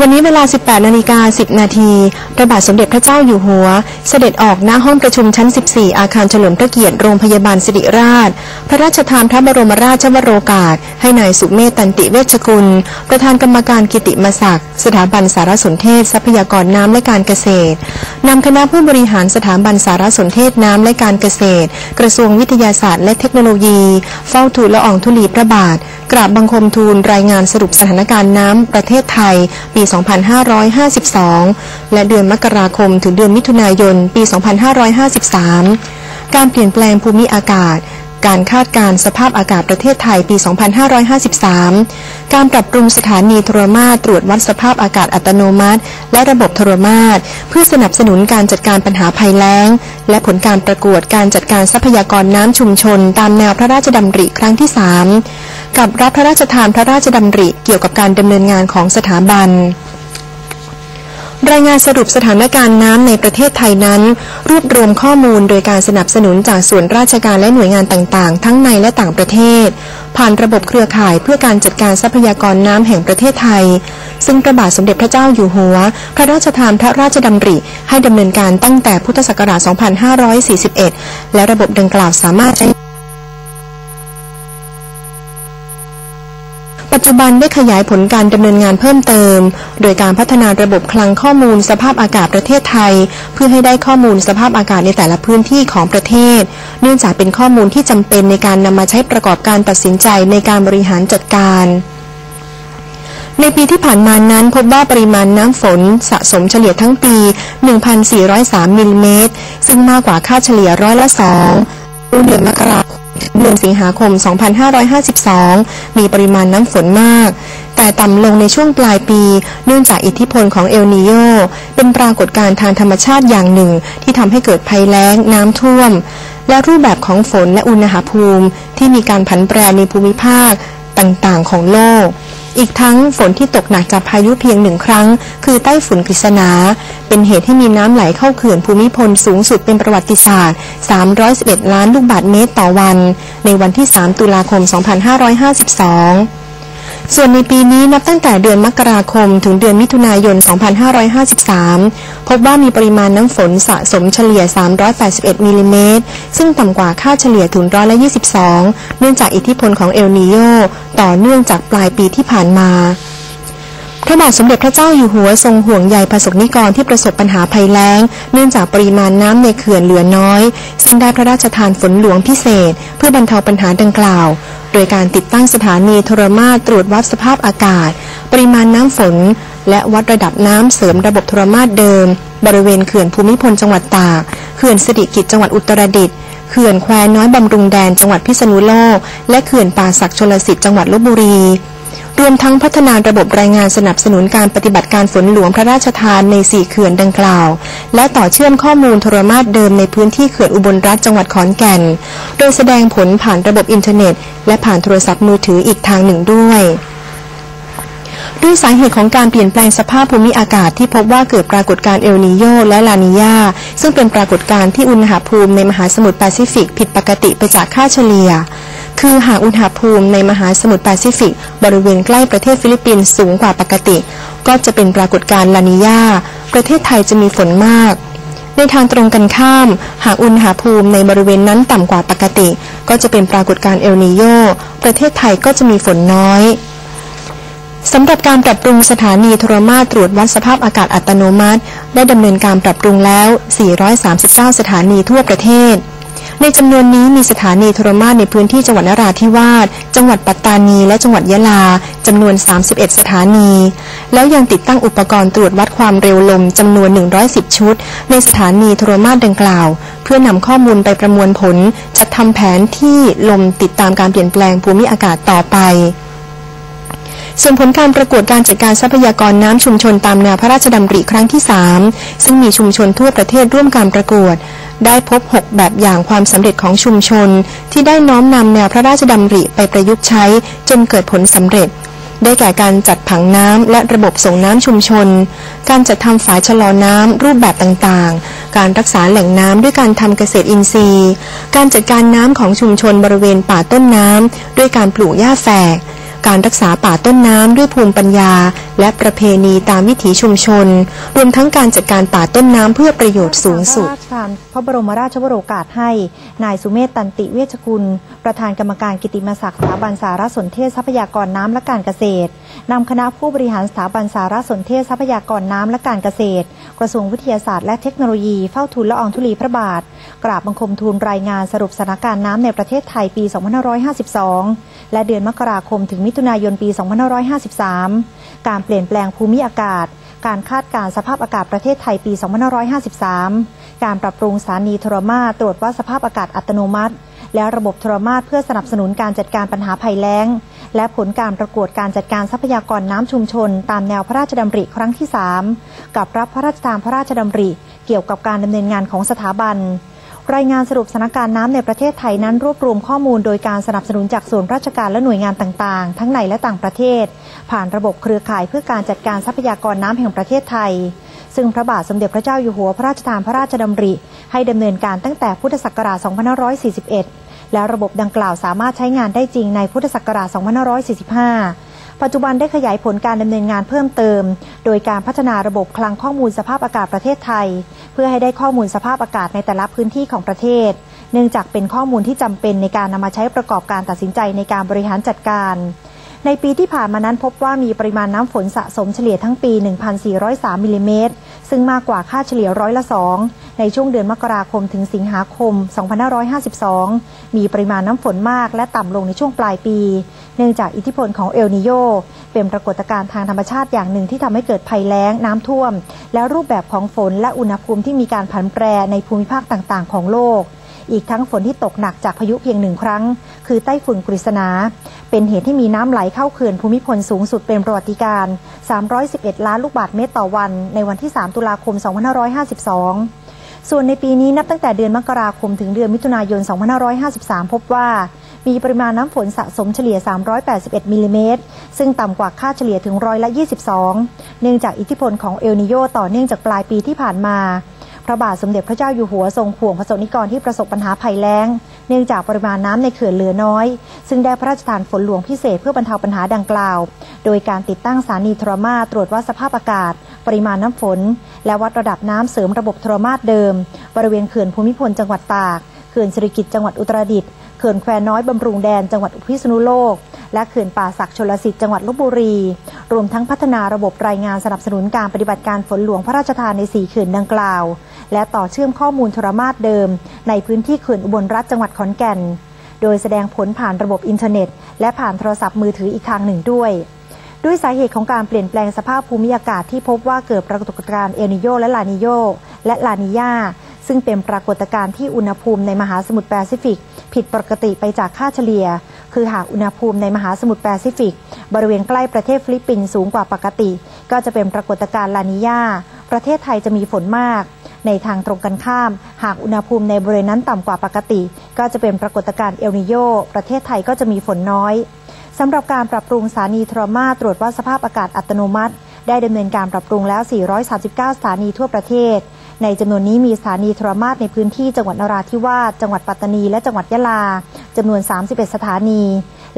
วันนี้เวลา 18 นาฬิกา 10 นาทีพระบาทสมเด็จพระเจ้าอยู่หัว เสด็จออกหน้าห้องประชุมชั้น 14 อาคารเฉลิมพระเกียรติโรงพยาบาลสิริราช พระราชทานพระบรมราชวโรกาส ให้นายสุเมธตันติเวชกุล ประธานกรรมการกิติมศักดิ์ สถาบันสารสนเทศ ทรัพยากรน้ำและการเกษตร นำคณะผู้บริหารสถาบันสารสนเทศน้ำและการเกษตร กระทรวงวิทยาศาสตร์และเทคโนโลยี เฝ้าทูลละอองธุลีพระบาท กราบบังคมทูลรายงานสรุปสถานการณ์น้ำประเทศไทย ปี 2552 และเดือนมกราคมถึงเดือนมิถุนายน ปี 2553 การเปลี่ยนแปลงภูมิอากาศ การคาดการสภาพอากาศประเทศไทยปี 2553 การปรับปรุงสถานีโทรมาตรตรวจวัดสภาพอากาศอัตโนมัติ และระบบโทรมาตรเพื่อสนับสนุนการจัดการปัญหาภัยแล้ง และผลการประกวดการจัดการทรัพยากรน้ำชุมชน ตามแนวพระราชดำริครั้งที่ 3 กับรับพระราชทานพระราชดำริเกี่ยวกับการดำเนินงานของสถาบัน รายงานสรุปสถานการณ์น้ำในประเทศไทยนั้น รวบรวมข้อมูลโดยการสนับสนุนจากส่วนราชการและหน่วยงานต่างๆ ทั้งในและต่างประเทศ ผ่านระบบเครือข่ายเพื่อการจัดการทรัพยากรน้ำแห่งประเทศไทย ซึ่งพระบาทสมเด็จพระเจ้าอยู่หัว พระราชทานพระราชดำริ ให้ดำเนินการตั้งแต่พุทธศักราช 2541 และระบบดังกล่าวสามารถใช้ ปัจจุบันได้ขยายผลการดำเนินงานเพิ่มเติม โดยการพัฒนาระบบคลังข้อมูลสภาพอากาศประเทศไทย เพื่อให้ได้ข้อมูลสภาพอากาศในแต่ละพื้นที่ของประเทศ เนื่องจากเป็นข้อมูลที่จำเป็นในการนำมาใช้ประกอบการตัดสินใจในการบริหารจัดการในปีที่ผ่านมานั้นพบว่าปริมาณน้ำฝนสะสมเฉลี่ยทั้งปี 1,403มิลลิเมตร ซึ่งมากกว่าค่าเฉลี่ยร้อยละ2เดือนมกราค เดือนสิงหาคม 2552 มีปริมาณน้ำฝนมาก แต่ต่ำลงในช่วงปลายปี เนื่องจากอิทธิพลของเอลนิโย เป็นปรากฏการณ์ทางธรรมชาติอย่างหนึ่ง ที่ทำให้เกิดภัยแล้ง น้ำท่วม และรูปแบบของฝนและอุณหภูมิ ที่มีการผันแปรในภูมิภาคต่างๆ ของโลก อีกทั้งฝนที่ตกหนักจากพายุเพียงหนึ่งครั้ง คือไต้ฝุ่นกฤษณา เป็นเหตุให้มีน้ำไหลเข้าเขื่อนภูมิพลสูงสุดเป็นประวัติศาสตร์ 311 ล้านลูกบาศก์เมตรต่อวัน ในวันที่ 3 ตุลาคม 2552 ส่วนในปีนี้นับตั้งแต่เดือนมกราคมถึงเดือนมิถุนายน 2553 พบว่ามีปริมาณน้ำฝนสะสมเฉลี่ย 381มิลลิเมตร ซึ่งต่ำกว่าค่าเฉลี่ยถึงร้อยละ22 เนื่องจากอิทธิพลของเอลนีโยต่อเนื่องจากปลายปีที่ผ่านมาพระบาทสมเด็จพระเจ้าอยู่หัวทรงห่วงใยประสบนิกรที่ประสบปัญหาภัยแล้ง เนื่องจากปริมาณน้ำในเขื่อนเหลือน้อย ซึ่งได้พระราชทานฝนหลวงพิเศษ เพื่อบรรเทาปัญหาดังกล่าว โดยการติดตั้งสถานีโทรมาตรตรวจวัดสภาพอากาศ ปริมาณน้ำฝน และวัดระดับน้ำเสริมระบบโทรมาตรเดิม บริเวณเขื่อนภูมิพลจังหวัดตากเขื่อนสิริกิตจังหวัดอุตรดิตถ์เขื่อนแควน้อยบำรุงแดนจังหวัดพิษณุโลก และเขื่อนป่าศักดิ์ชลสิทธิ์จังหวัดลบบุรี รวมทั้งพัฒนาระบบรายงานสนับสนุนการปฏิบัติการฝนหลวงพระราชทานในสี่เขื่อนดังกล่าว และต่อเชื่อมข้อมูลโทรมาตรเดิมในพื้นที่เขื่อนอุบลรัฐจังหวัดขอนแก่น โดยแสดงผลผ่านระบบอินเทอร์เน็ต และผ่านโทรศัพท์มือถืออีกทางหนึ่งด้วยด้วยสาเหตุของการเปลี่ยนแปลงสภาพภูมิอากาศที่พบว่าเกิดปรากฏการณ์เอลนีโยและลานียาซึ่งเป็นปรากฏการณ์ที่อุณหภูมิในมหาสมุทรแปซิฟิกผิดปกติไปจากค่าเฉลี่ย คือหากอุณหภูมิในมหาสมุทรแปซิฟิก บริเวณใกล้ประเทศฟิลิปปินส์สูงกว่าปกติ ก็จะเป็นปรากฏการณ์ลานียาประเทศไทยจะมีฝนมาก ในทางตรงกันข้าม หากอุณหภูมิในบริเวณนั้นต่ำกว่าปกติ ก็จะเป็นปรากฏการณ์เอลนีโยประเทศไทยก็จะมีฝนน้อยสำหรับการปรับปรุงสถานีโทรมาตรตรวจวัดสภาพอากาศอัตโนมัติ ได้ดำเนินการปรับปรุงแล้ว 439 สถานีทั่วประเทศ ในจำนวนนี้มีสถานีโทรมาตรในพื้นที่จังหวัดนราธิวาส จังหวัดปัตตานี และจังหวัดยะลาจำนวน 31 สถานี แล้วยังติดตั้งอุปกรณ์ตรวจวัดความเร็วลมจำนวน 110 ชุด ในสถานีโทรมาตรดังกล่าว เพื่อนำข้อมูลไปประมวลผลจัดทำแผนที่ลมติดตามการเปลี่ยนแปลงภูมิอากาศต่อไป ส่วนผลการประกวดการจัดการทรัพยากรน้ำชุมชนตามแนวพระราชดำริครั้งที่ 3 ซึ่งมีชุมชนทั่วประเทศร่วมการประกวด ได้พบ 6 แบบอย่างความสำเร็จของชุมชน ที่ได้น้อมนำแนวพระราชดำริไปประยุกต์ใช้ จนเกิดผลสำเร็จได้แก่การจัดผังน้ำและระบบส่งน้ำชุมชน การจัดทำฝายชะลอน้ำรูปแบบต่างๆ การรักษาแหล่งน้ำด้วยการทำเกษตรอินทรีย์ การจัดการน้ำของชุมชนบริเวณป่าต้นน้ำด้วยการปลูกหญ้าแฝก การรักษาป่าต้นน้ำด้วยภูมิปัญญา และประเพณีตามวิถีชุมชน รวมทั้งการจัดการป่าต้นน้ำเพื่อประโยชน์สูงสุดพระราชทานพระบรมราชวโรกาสให้ นายสุเมธตันติเวชกุล ประธานกรรมการกิติมศักดิ์สถาบันสารสนเทศทรัพยากรน้ำและการเกษตรนำคณะผู้บริหารสถาบันสารสนเทศทรัพยากรน้ำและการเกษตร กระทรวงวิทยาศาสตร์และเทคโนโลยีเฝ้าทูลละอองธุลีพระบาท กราบบังคมทูลรายงานสรุปสถานการณ์น้ำในประเทศไทยปี 2552 และเดือนมกราคมถึงมิถุนายนปี 2553 การเปลี่ยนแปลงภูมิอากาศ การคาดการสภาพอากาศประเทศไทยปี 2553 การปรับปรุงสถานีโทรมาตรวจวัดสภาพอากาศอัตโนมัติ และระบบโทรมาตเพื่อสนับสนุนการจัดการปัญหาภัยแล้ง และผลการประกวดการจัดการทรัพยากรน้ำชุมชน ตามแนวพระราชดำริครั้งที่ 3 กับรับพระราชทานพระราชดำริ เกี่ยวกับการดำเนินงานของสถาบัน รายงานสรุปสถานการณ์น้ำในประเทศไทยนั้นรวบรวมข้อมูลโดยการสนับสนุนจากส่วนราชการและหน่วยงานต่างๆ ทั้งในและต่างประเทศ ผ่านระบบเครือข่ายเพื่อการจัดการทรัพยากรน้ำแห่งประเทศไทยซึ่งพระบาทสมเด็จพระเจ้าอยู่หัวพระราชทานพระราชดำริ ให้ดำเนินการตั้งแต่พุทธศักราช 2541 และระบบดังกล่าวสามารถใช้งานได้จริงในพุทธศักราช 2545 ปัจจุบันได้ขยายผลการดำเนินงานเพิ่มเติม โดยการพัฒนาระบบคลังข้อมูลสภาพอากาศประเทศไทย เพื่อให้ได้ข้อมูลสภาพอากาศในแต่ละพื้นที่ของประเทศ เนื่องจากเป็นข้อมูลที่จำเป็นในการนำมาใช้ประกอบการตัดสินใจในการบริหารจัดการ ในปีที่ผ่านมานั้นพบว่ามีปริมาณน้ำฝนสะสมเฉลี่ยทั้งปี 1,403มิลลิเมตร ซึ่งมากกว่าค่าเฉลี่ยร้อยละ2ในช่วงเดือนมกราคมถึงสิงหาคม 2552 มีปริมาณน้ำฝนมากและต่ำลงในช่วงปลายปี เนื่องจากอิทธิพลของเอลนิโยเป็นปรากฏการณ์ทางธรรมชาติอย่างหนึ่งที่ทำให้เกิดภัยแล้งน้ำท่วม และรูปแบบของฝนและอุณหภูมิที่มีการผันแปรในภูมิภาคต่างๆ ของโลก อีกทั้งฝนที่ตกหนักจากพายุเพียงหนึ่งครั้ง คือไต้ฝุ่นกฤษณา เป็นเหตุที่มีน้ำไหลเข้าเขื่อนภูมิพลสูงสุดเป็นประวัติการ 311 ล้านลูกบาศก์เมตรต่อวัน ในวันที่ 3 ตุลาคม 2552 ส่วนในปีนี้นับตั้งแต่เดือนมกราคมถึงเดือนมิถุนายน 2553 พบว่ามีปริมาณน้ำฝนสะสมเฉลี่ย 381 มิลลิเมตร ซึ่งต่ำกว่าค่าเฉลี่ยถึงร้อยละ 22 เนื่องจากอิทธิพลของเอลนิโยต่อเนื่องจากปลายปีที่ผ่านมา พระบาทสมเด็จพระเจ้าอยู่หัวทรงห่วงประสบนิกรที่ประสบปัญหาภัยแล้ง เนื่องจากปริมาณน้ำในเขื่อนเหลือน้อย ซึ่งได้พระราชทานฝนหลวงพิเศษเพื่อบรรเทาปัญหาดังกล่าว โดยการติดตั้งสถานีโทรมาตรวจวัดสภาพอากาศ ปริมาณน้ำฝน และวัดระดับน้ำเสริมระบบโทรมาตเดิม บริเวณเขื่อนภูมิพลจังหวัดตากเขื่อนสิริกิติ์จังหวัดอุตรดิตถ์ ขื่อนแควน้อยบำรุงแดนจังหวัดพิษณุโลก และเขื่อนป่าศักดิ์ชลสิทธิ์จังหวัดลบบุรี รวมทั้งพัฒนาระบบรายงานสนับสนุนการปฏิบัติการฝนหลวงพระราชทานใน4เขื่อนดังกล่าว และต่อเชื่อมข้อมูลโทรมาตเดิม ในพื้นที่เขื่อนอุบลรัฐจังหวัดขอนแก่น โดยแสดงผลผ่านระบบอินเทอร์เน็ต และผ่านโทรศัพท์มือถืออีกทางหนึ่งด้วยด้วยสาเหตุของการเปลี่ยนแปลงสภาพภูมิอากาศที่พบว่าเกิดปรากฏการณ์เอลนิโยและลานิโยและลานิญาซึ่งเป็นปรากฏการณ์ที่อุณหภูมิในมหาสมุทรแปซิฟิก ผิดปกติไปจากค่าเฉลี่ย คือหากอุณหภูมิในมหาสมุทรแปซิฟิก บริเวณใกล้ประเทศฟิลิปปินส์สูงกว่าปกติ ก็จะเป็นปรากฏการณ์ลานิญาประเทศไทยจะมีฝนมาก ในทางตรงกันข้าม หากอุณหภูมิในบริเวณนั้นต่ำกว่าปกติ ก็จะเป็นปรากฏการณ์เอลนิโยประเทศไทยก็จะมีฝนน้อยสำหรับการปรับปรุงสถานีโทรมาตรวจวัดสภาพอากาศอัตโนมัติ ได้ดำเนินการปรับปรุงแล้ว 439 สถานีทั่วประเทศ ในจำนวนนี้มีสถานีโทรมาตในพื้นที่จังหวัดนราธิวาสจังหวัดปัตตานี และจังหวัดยะลาจำนวน 31 สถานี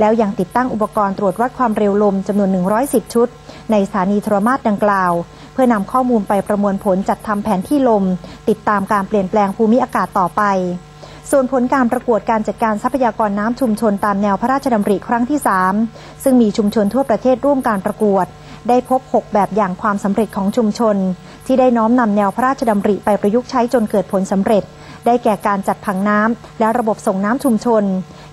แล้วยังติดตั้งอุปกรณ์ตรวจวัดความเร็วลมจำนวน 110 ชุด ในสถานีโทรมาตดังกล่าว เพื่อนำข้อมูลไปประมวลผลจัดทำแผนที่ลม ติดตามการเปลี่ยนแปลงภูมิอากาศต่อไปส่วนผลการประกวดการจัดการทรัพยากรน้ำชุมชนตามแนวพระราชดำริครั้งที่ 3 ซึ่งมีชุมชนทั่วประเทศร่วมการประกวด ได้พบ 6 แบบอย่างความสำเร็จของชุมชน ที่ได้น้อมนำแนวพระราชดำริไปประยุกต์ใช้จนเกิดผลสำเร็จ ได้แก่การจัดผังน้ำและระบบส่งน้ำชุมชน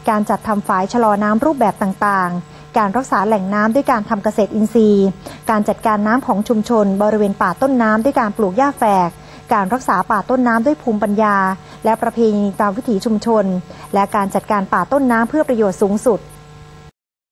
การจัดทำฝายชะลอน้ำรูปแบบต่างๆ การรักษาแหล่งน้ำด้วยการทำเกษตรอินทรีย์ การจัดการน้ำของชุมชน บริเวณป่าต้นน้ำด้วยการปลูกหญ้าแฝก การรักษาป่าต้นน้ำด้วยภูมิปัญญา และประเพณีตามวิถีชุมชน และการจัดการป่าต้นน้ำเพื่อประโยชน์สูงสุด